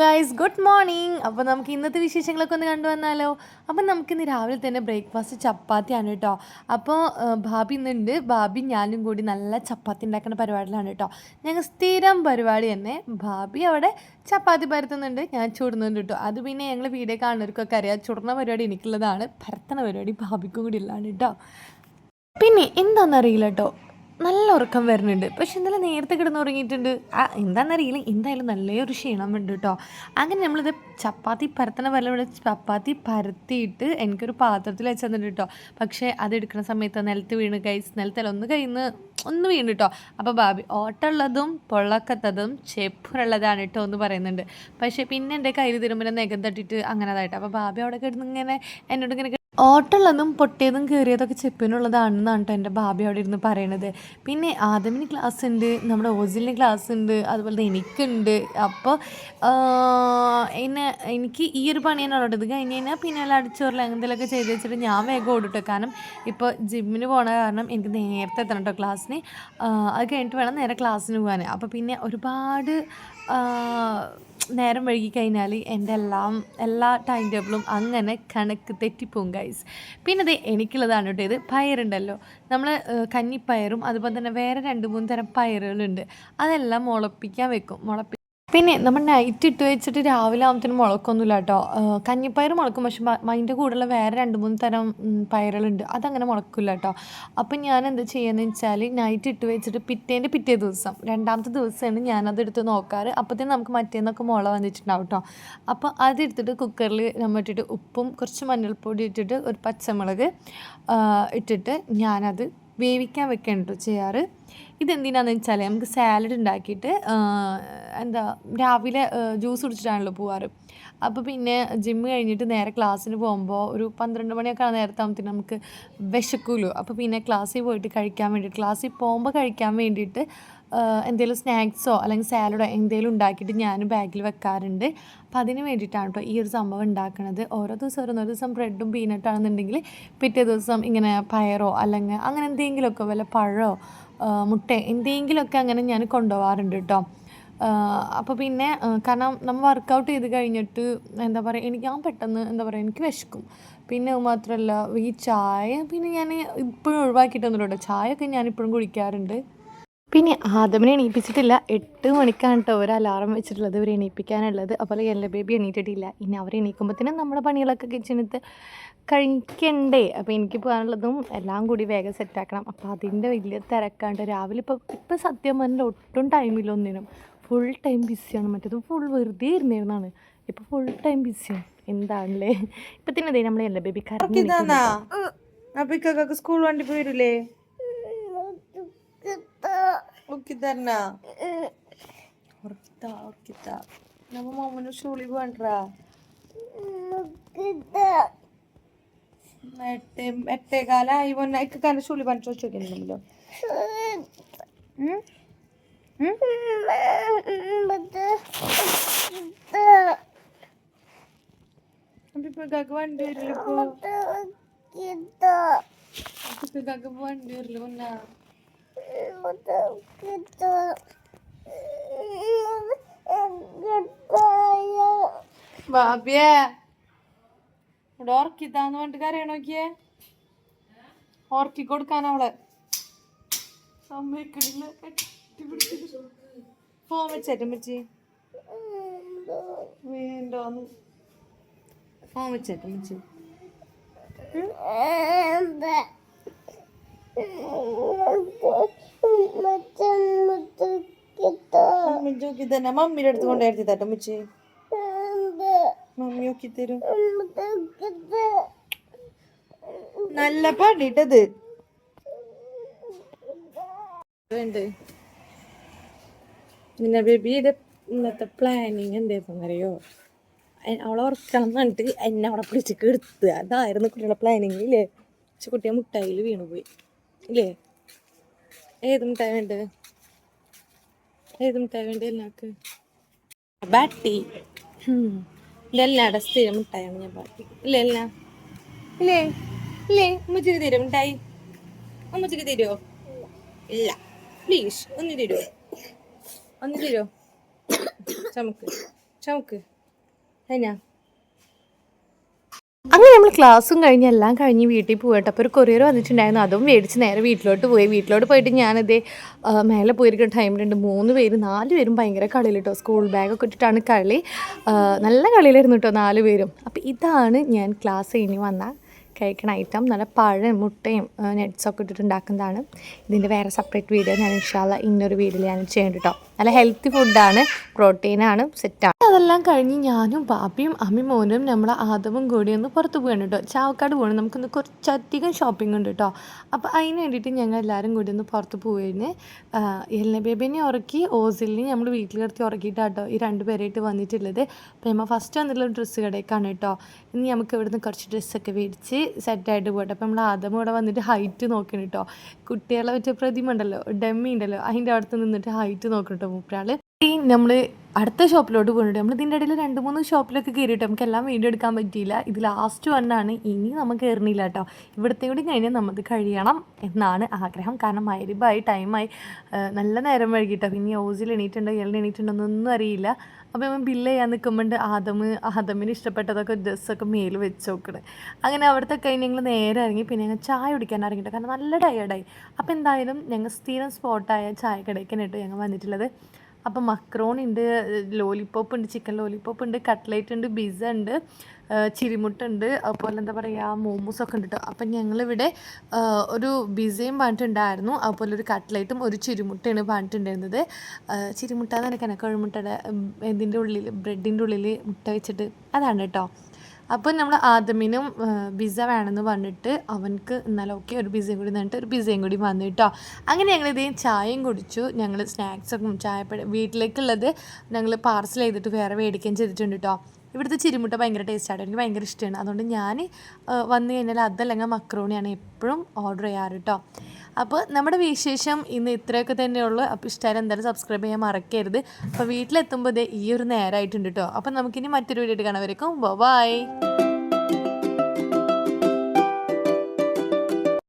Guys good morning അപ്പോൾ നമുക്ക് ഇന്നത്തെ വിശേഷങ്ങളൊക്കെ ഒന്ന് കണ്ടുവന്നാലോ അപ്പം നമുക്കിന്ന് രാവിലെ തന്നെ ബ്രേക്ക്ഫാസ്റ്റ് ചപ്പാത്തിയാണ് കേട്ടോ അപ്പോൾ ഭാബി ഇന്നുണ്ട്. ഭാബി ഞാനും കൂടി നല്ല ചപ്പാത്തി ഉണ്ടാക്കുന്ന പരിപാടിയിലാണ് കേട്ടോ ഞങ്ങൾ സ്ഥിരം പരിപാടി തന്നെ ഭാബി അവിടെ ചപ്പാത്തി പരത്തുന്നുണ്ട് ഞാൻ ചുടുന്നുണ്ട് കേട്ടോ അത് പിന്നെ ഞങ്ങൾ വീഡിയോ കാണുന്നവർക്കൊക്കെ അറിയാം. ചുടുന്ന പരിപാടി എനിക്കുള്ളതാണ്. പരത്തണ പരിപാടി ഭാബിക്കും കൂടി ഉള്ളതാണ് കേട്ടോ പിന്നെ എന്താണെന്നറിയില്ല കേട്ടോ നല്ല ഉറക്കം വരുന്നുണ്ട്. പക്ഷെ ഇന്നലെ നേരത്തെ കിടന്ന് ഉറങ്ങിയിട്ടുണ്ട് ആ എന്താണെന്നറിയില്ല എന്തായാലും നല്ലൊരു ക്ഷീണം ഉണ്ട് കേട്ടോ അങ്ങനെ നമ്മളിത് ചപ്പാത്തി പരത്തണ പോലെ ഇവിടെ ചപ്പാത്തി പരത്തിയിട്ട് എനിക്കൊരു പാത്രത്തിൽ വെച്ച് തന്നിട്ട് കേട്ടോ പക്ഷേ അത് എടുക്കുന്ന സമയത്ത് നിലത്ത് വീണ് കൈസ് നിലത്തല്ല ഒന്ന് കയ്യിൽ നിന്ന് ഒന്ന് വീണ് കേട്ടോ അപ്പോൾ ബാബി ഓട്ടമുള്ളതും പൊള്ളക്കത്തതും ചെപ്പുള്ളതാണ് കേട്ടോ എന്ന് പറയുന്നുണ്ട്. പക്ഷേ പിന്നെ എന്റെ കയ്യിൽ തിരുമ്പുന്ന നികം തട്ടിയിട്ട് അങ്ങനെ അതായിട്ട്. അപ്പോൾ ബാബി അവിടെ കിടന്ന് ഇങ്ങനെ എന്നോട് ഇങ്ങനെ ഓട്ടമുള്ളതും പൊട്ടിയതും കയറിയതൊക്കെ ചെപ്പിനുള്ളതാണെന്നാണ് കേട്ടോ എന്റെ ഭാബി അവിടെ ഇരുന്ന് പറയണത്. പിന്നെ ആദമിന് ക്ലാസ് ഉണ്ട് നമ്മുടെ ഓസിലിന് ക്ലാസ് ഉണ്ട് അതുപോലെ തന്നെ എനിക്കുണ്ട്. അപ്പോൾ എന്നെ എനിക്ക് ഈ ഒരു പണിയാണ് ഉള്ളത് ഇത് കഴിഞ്ഞ് കഴിഞ്ഞാൽ പിന്നെ എല്ലാം അടിച്ചോറിൽ അങ്ങനത്തെയൊക്കെ ചെയ്ത് വെച്ചിട്ട് ഞാൻ വേഗം ഓടിട്ടോ. കാരണം ഇപ്പോൾ ജിമ്മിന് പോണ കാരണം എനിക്ക് നേരത്തെ എത്തണം കേട്ടോ ക്ലാസ്സിന് അത് കഴിഞ്ഞിട്ട് വേണം നേരെ ക്ലാസ്സിന് പോകാൻ. അപ്പോൾ പിന്നെ ഒരുപാട് നേരം വഴുകി കഴിഞ്ഞാൽ എന്റെ എല്ലാം എല്ലാ ടൈം ടേബിളും അങ്ങനെ കണക്ക് തെറ്റിപ്പോവും ഗൈസ് പിന്നെ അത് എനിക്കുള്ളതാണ് കേട്ടോ ഇത് പയറുണ്ടല്ലോ. നമ്മൾ കഞ്ഞിപ്പയറും അതുപോലെ തന്നെ വേറെ രണ്ട് മൂന്ന് തരം പയറുകളുണ്ട്. അതെല്ലാം മുളപ്പിക്കാൻ വെക്കും. മുളപ്പി പിന്നെ നമ്മൾ നൈറ്റ് ഇട്ട് വെച്ചിട്ട് രാവിലെ ആകുമ്പത്തേനും മുളക്കൊന്നുമില്ല കേട്ടോ. കഞ്ഞിപ്പയർ മുളക്കും. പക്ഷെ അതിന്റെ കൂടെയുള്ള വേറെ രണ്ട് മൂന്ന് തരം പയറുകളുണ്ട്. അതങ്ങനെ മുളക്കില്ല കേട്ടോ. അപ്പം ഞാൻ എന്താ ചെയ്യുന്നത് വെച്ചാൽ നൈറ്റ് ഇട്ട് വെച്ചിട്ട് പിറ്റേന്റെ പിറ്റേ ദിവസം രണ്ടാമത്തെ ദിവസമാണ് ഞാനത് എടുത്ത് നോക്കാറ്. അപ്പോഴത്തേനും നമുക്ക് മറ്റേന്നൊക്കെ മുള വന്നിട്ടുണ്ടാവും കേട്ടോ. അപ്പോൾ അതെടുത്തിട്ട് കുക്കറിൽ നമ്മൾ ഇട്ടിട്ട് ഉപ്പും കുറച്ച് മഞ്ഞൾപ്പൊടി ഇട്ടിട്ട് ഒരു പച്ചമുളക് ഇട്ടിട്ട് ഞാനത് വേവിക്കാൻ വെക്കണം കേട്ടോ ചെയ്യാറ്. ഇതെന്തിനാന്ന് വെച്ചാൽ നമുക്ക് സാലഡ് ഉണ്ടാക്കിയിട്ട് എന്താ രാവിലെ ജ്യൂസ് കുടിച്ചിട്ടാണല്ലോ പോവാറ്. അപ്പോൾ പിന്നെ ജിം കഴിഞ്ഞിട്ട് നേരെ ക്ലാസ്സിന് പോകുമ്പോൾ ഒരു പന്ത്രണ്ട് മണിയൊക്കെ നേരത്തെ ആകുമ്പോഴത്തേനും നമുക്ക് വിശക്കുമല്ലോ അപ്പോൾ പിന്നെ ക്ലാസ്സിൽ പോയിട്ട് കഴിക്കാൻ വേണ്ടിയിട്ട് ക്ലാസ്സിൽ പോകുമ്പോൾ കഴിക്കാൻ വേണ്ടിയിട്ട് എന്തെങ്കിലും സ്നാക്സോ അല്ലെങ്കിൽ സാലഡോ എന്തെങ്കിലും ഉണ്ടാക്കിയിട്ട് ഞാൻ ബാഗിൽ വെക്കാറുണ്ട്. അപ്പോൾ അതിന് വേണ്ടിയിട്ടാണ് കേട്ടോ ഈ ഒരു സംഭവം ഉണ്ടാക്കുന്നത് ഓരോ ദിവസം ഓരോ ദിവസം ബ്രെഡും പീനട്ടാണെന്നുണ്ടെങ്കിൽ പിറ്റേ ദിവസം ഇങ്ങനെ പയറോ അല്ലെങ്കിൽ അങ്ങനെ എന്തെങ്കിലുമൊക്കെ വല്ല പഴമോ മുട്ട എന്തെങ്കിലുമൊക്കെ അങ്ങനെ ഞാൻ കൊണ്ടുപോകാറുണ്ട് കേട്ടോ അപ്പോൾ പിന്നെ കാരണം നമ്മൾ വർക്കൗട്ട് ചെയ്ത് കഴിഞ്ഞിട്ട് എന്താ പറയുക എനിക്ക് ഞാൻ പെട്ടെന്ന് എന്താ പറയുക എനിക്ക് വിശക്കും. പിന്നെ മാത്രമല്ല ഈ ചായ പിന്നെ ഞാൻ ഇപ്പോഴും ഒഴിവാക്കിയിട്ടൊന്നുമില്ല കേട്ടോ ചായയൊക്കെ ഞാൻ ഇപ്പോഴും കുടിക്കാറുണ്ട്. പിന്നെ ആദമിനെ എണീപ്പിച്ചിട്ടില്ല. എട്ട് മണിക്കാണ് കേട്ടോ ഒരു അലാറം വെച്ചിട്ടുള്ളത് ഇവരെ എണീപ്പിക്കാനുള്ളത്. അപ്പോൾ എന്റെ ബേബി എണീറ്റിട്ടില്ല. ഇനി അവർ എണീക്കുമ്പോഴത്തേനും നമ്മുടെ പണികളൊക്കെ കിച്ചണത്ത് കഴിക്കണ്ടേ. അപ്പോൾ എനിക്ക് പോകാനുള്ളതും എല്ലാം കൂടി വേഗം സെറ്റാക്കണം അപ്പോൾ അതിന്റെ വലിയ തിരക്കാണ്ട് രാവിലെ ഇപ്പോൾ ഇപ്പോൾ സത്യം പറഞ്ഞാൽ ഒട്ടും ടൈമില്ല ഒന്നിനും. ഫുൾ ടൈം ബിസിയാണ് മറ്റേത് ഫുൾ വെറുതെ ഇരുന്നിരുന്നാണ് ഇപ്പോൾ ഫുൾ ടൈം ബിസിയാണ് എന്താണല്ലേ? ഇപ്പം തന്നെ നമ്മൾ എന്റെ ബേബി ഇക്കൊക്കെ സ്കൂൾ വണ്ടി പോയിരൂലേ ఉక్కిద్దరనా ఉరుకుతా ఉరుకుతా నమ్మ మామను షూలు ఇవ్వండిరా ఎట్టే ఎట్టే కాల ఇవన్న ఎక్కగానే షూలు ఇవ్వండి చూసుకెళ్ళి మమ్మల్ని ఇప్పుడు గగవండి ఇప్పుడు గగవండి ఉన్నా ബാബിയെ. ഇവിടെ ഓർക്കിത്താന്ന് പറഞ്ഞിട്ട് കരയണ നോക്കിയേ? ഓർക്കി കൊടുക്കാൻ അവളെ സമ്മതിക്കണില്ല ഫോൺ വെച്ചേറ്റം വെച്ചി. വേണ്ടോന്ന്. ഫോൺ വെച്ചേറ്റം വെച്ച്. മമ്മി ജോക്കി തന്നെ മമ്മിയുടെ അടുത്ത് കൊണ്ടുവരുത്തി തട്ടോ മിച്ചി. മമ്മി ഒക്കെ തരും. നല്ല പണിട്ടത്. പിന്നെ ബേബിയുടെ ഇന്നത്തെ പ്ലാനിങ് എന്തായിരുന്നു അറിയോ അവളെ ഉറക്കണം എന്ന് പറഞ്ഞിട്ട് എന്നെ അവിടെ പിടിച്ച് എടുത്ത് അതായിരുന്നു കുട്ടിയുടെ പ്ലാനിങ് ഇല്ലേ? കുട്ടിയെ മുട്ടായിൽ വീണുപോയി ഇല്ലേ? ഏത് മുട്ടായി വേണ്ടത്? ഏത് മിഠായി വേണ്ട ബാട്ടി. ഇതെല്ലാടെ സ്ഥിരം മിഠായാണ് ഞാൻ ബാട്ടി ഇല്ല ഇല്ല. ഇല്ലേ? ഇല്ലേ? ഉമ്മച്ചിക്ക് തരും മിഠായി? ഉമ്മച്ചിക്ക് തരുമോ ഇല്ല. പ്ലീസ് ഒന്ന് തരുമോ ഒന്ന് തരുമോ ചമക്ക്. ചമക്ക്. കഴിഞ്ഞാ? അങ്ങനെ നമ്മൾ ക്ലാസ്സും കഴിഞ്ഞ് എല്ലാം കഴിഞ്ഞ് വീട്ടിൽ പോയിട്ട് അപ്പോൾ ഒരു കൊറിയർ വന്നിട്ടുണ്ടായിരുന്നു. അതും മേടിച്ച് നേരെ വീട്ടിലോട്ട് പോയി. വീട്ടിലോട്ട് പോയിട്ട് ഞാനത് മേലെ പോയിരിക്കുന്ന ടൈമിലുണ്ട് മൂന്ന് പേര് നാല് പേരും ഭയങ്കര കളിയിൽ കേട്ടോ സ്കൂൾ ബാഗൊക്കെ ഇട്ടിട്ടാണ് കളി. നല്ല കളിയിലായിരുന്നു കേട്ടോ നാല് പേരും. അപ്പോൾ ഇതാണ് ഞാൻ ക്ലാസ് കഴിഞ്ഞ് വന്ന കഴിക്കണ ഐറ്റം. നല്ല പഴം മുട്ടയും നെറ്റ്സൊക്കെ ഇട്ടിട്ട് ഉണ്ടാക്കുന്നതാണ്. ഇതിന്റെ വേറെ സെപ്പറേറ്റ് വീഡിയോ ഞാൻ ഇൻഷാല്ല ഇന്നൊരു വീഡിയോ ഞാൻ ചെയ്യുന്നുണ്ട് കേട്ടോ നല്ല ഹെൽത്തി ഫുഡാണ് പ്രോട്ടീനാണ് സെറ്റാണ് അതെല്ലാം കഴിഞ്ഞ് ഞാനും പാപ്പിയും അമ്മി മോനും നമ്മളെ ആദവും കൂടി ഒന്ന് പുറത്ത് പോകണം കേട്ടോ ചാവക്കാട് പോകണം നമുക്കൊന്ന് കുറച്ചധികം ഷോപ്പിംഗ് ഉണ്ട് കേട്ടോ അപ്പോൾ അതിന് വേണ്ടിയിട്ട് ഞങ്ങൾ എല്ലാവരും കൂടി ഒന്ന് പുറത്ത് പോയിരുന്നു എല്ല ബേബിനെ ഉറക്കി ഓസിലിനെ നമ്മൾ വീട്ടിൽ കിടത്തി ഉറക്കിയിട്ടാട്ടോ ഈ രണ്ട് പേരായിട്ട് വന്നിട്ടുള്ളത്. അപ്പോൾ നമ്മൾ ഫസ്റ്റ് വന്നിട്ടുള്ള ഡ്രസ്സ് കടയ്ക്കാണ് കേട്ടോ ഇനി നമുക്ക് ഇവിടുന്ന് കുറച്ച് ഡ്രസ്സൊക്കെ മേടിച്ച് സെറ്റായിട്ട് പോട്ടെ. അപ്പോൾ നമ്മൾ ആദ്യം ഇവിടെ വന്നിട്ട് ഹൈറ്റ് നോക്കണം കേട്ടോ കുട്ടികളെ വെച്ച പ്രതിമ ഉണ്ടല്ലോ ഡമ്മി ഉണ്ടല്ലോ അതിന്റെ അടുത്ത് നിന്നിട്ട് ഹൈറ്റ് നോക്കണം കേട്ടോ മൂപ്പരാൾ നമ്മൾ അടുത്ത ഷോപ്പിലോട്ട് പോയിട്ട് നമ്മൾ ഇതിന്റെ ഇടയിൽ രണ്ട് മൂന്ന് ഷോപ്പിലൊക്കെ കയറിയിട്ട് നമുക്ക് എല്ലാം വീഡിയോ എടുക്കാൻ പറ്റിയില്ല. ഇത് ലാസ്റ്റ് വണ്ണാണ് ഇനി നമുക്ക് കയറണില്ല കേട്ടോ. ഇവിടുത്തെ കൂടി കഴിഞ്ഞാൽ നമുക്ക് കഴിയണം എന്നാണ് ആഗ്രഹം. കാരണം മരുഭായി ടൈമായി നല്ല നേരം വൈകിട്ടോ. പിന്നെ ഓസിൽ എണീറ്റുണ്ടോ എല്ലാം എണീറ്റുണ്ടോ എന്നൊന്നും അറിയില്ല. അപ്പോൾ നമ്മൾ ബില്ല് ചെയ്യാൻ നിൽക്കുമ്പോൾ ആദമ് ആദമിന് ഇഷ്ടപ്പെട്ടതൊക്കെ ഡ്രസ്സൊക്കെ മേൽ വെച്ച് നോക്കണേ. അങ്ങനെ അവിടുത്തെ കഴിഞ്ഞ് ഞങ്ങൾ നേരെ ഇറങ്ങി. പിന്നെ ഞങ്ങൾ ചായ കുടിക്കാൻ ഇറങ്ങിയിട്ട് കാരണം നല്ല ടയേർഡായി അപ്പോൾ എന്തായാലും ഞങ്ങൾ സ്ഥിരം സ്പോട്ടായ ചായ കിടക്കാനായിട്ട് ഞങ്ങൾ വന്നിട്ടുള്ളത്. അപ്പം മക്രോൺ ഉണ്ട് ലോലിപ്പോപ്പ് ഉണ്ട് ചിക്കൻ ലോലിപ്പോപ്പ് ഉണ്ട് കട്ട്ലേറ്റ് ഉണ്ട് പിസ്സ ഉണ്ട് ചിരിമുട്ടുണ്ട് അതുപോലെ എന്താ പറയുക മോമോസ് ഒക്കെ ഉണ്ട് കേട്ടോ അപ്പം ഞങ്ങളിവിടെ ഒരു ബിസയും പറഞ്ഞിട്ടുണ്ടായിരുന്നു അതുപോലെ ഒരു കട്ട്ലേറ്റും ഒരു ചിരിമുട്ടയാണ് പറഞ്ഞിട്ടുണ്ടായിരുന്നത്. ചിരിമുട്ടാന്ന് ചിരിമുട്ട എന്ന് പറഞ്ഞാൽ കഴുമുട്ടയുടെ ഇതിന്റെ ഉള്ളിൽ ബ്രെഡിന്റെ ഉള്ളിൽ മുട്ട വെച്ചിട്ട് അതാണ് കേട്ടോ അപ്പോൾ നമ്മൾ ആദമിനും പിസ വേണമെന്ന് പറഞ്ഞിട്ട് അവനക്ക് എന്നാലും ഓക്കെ ഒരു പിസയും കൂടി നിന്നിട്ട് ഒരു പിസയും കൂടി വന്നു കേട്ടോ. അങ്ങനെ ഞങ്ങൾ ഇതേ ചായയും കുടിച്ചു ഞങ്ങൾ സ്നാക്സൊക്കെ ചായപ്പഴ വീട്ടിലേക്കുള്ളത് ഞങ്ങൾ പാർസൽ ചെയ്തിട്ട് വേറെ മേടിക്കുകയും ചെയ്തിട്ടുണ്ട് കേട്ടോ. ഇവിടുത്തെ ചിരിമുട്ട ഭയങ്കര ടേസ്റ്റാണ് എനിക്ക് ഭയങ്കര ഇഷ്ടമാണ് അതുകൊണ്ട് ഞാൻ വന്നു കഴിഞ്ഞാൽ അതല്ലെങ്കിൽ മക്രോണിയാണ് എപ്പോഴും ഓർഡർ ചെയ്യാറ് കേട്ടോ അപ്പോൾ നമ്മുടെ വിശേഷം ഇന്ന് ഇത്രയൊക്കെ തന്നെയുള്ളൂ അപ്പോൾ ഇഷ്ടമായാലും എന്തായാലും സബ്സ്ക്രൈബ് ചെയ്യാൻ മറക്കരുത്. അപ്പോൾ വീട്ടിലെത്തുമ്പോൾ ഈ ഒരു നേരമായിട്ടുണ്ട് കേട്ടോ അപ്പോൾ നമുക്കിനി മറ്റൊരു വീഡിയോ കാണാൻ വരയ്ക്കും ബൈ